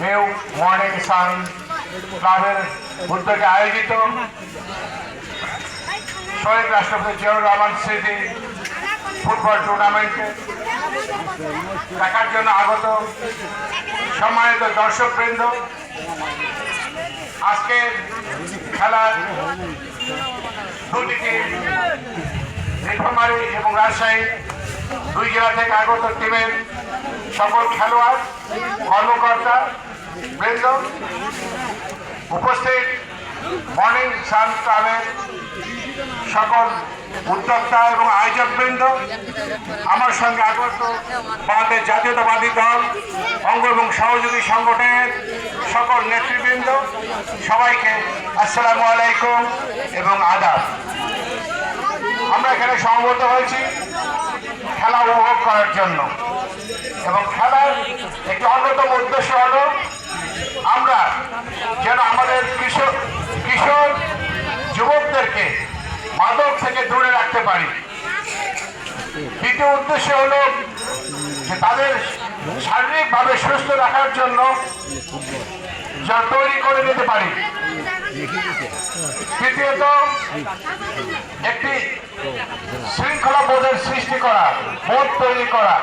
New morning sun ক্লাবের উদ্যোগে আয়োজিত শহীদ রাষ্ট্রপতি জিয়াউর রহমান স্মৃতি ফুটবল টুর্নামেন্টে দেখার জন্য আগত সম্মানিত দর্শকবৃন্দ, আজকে খেলার দুটি টিম নীলফামারী এবং রাজশাহী দুই জেলা থেকে আগত টিমের সকল খেলোয়াড়, কর্মকর্তা, বৃন্দ উপস্থিত। মর্নিং সান ক্লাবের সকল উদ্যোক্তা এবং আয়োজক বৃন্দ আমার সঙ্গে আগত ভারতের জাতীয়তাবাদী দল, অঙ্গ এবং সহযোগী সংগঠনের সকল নেতৃবৃন্দ, সবাইকে আসসালামু আলাইকুম এবং আদাব। আমরা এখানে সমবেত হয়েছি। খেলা উপভোগ করার জন্য। এবং খেলার একটি অন্যতম উদ্দেশ্য হল, আমরা যেন আমাদের কৃষক কিশোর যুবকদেরকে মাদক থেকে দূরে রাখতে পারি। দ্বিতীয় উদ্দেশ্য হলো যে তাদের শারীরিকভাবে সুস্থ রাখার জন্য তৈরি করে নিতে পারি। তৃতীয়ত, একটি শৃঙ্খলা বোধের সৃষ্টি করা বোধ তৈরি করা।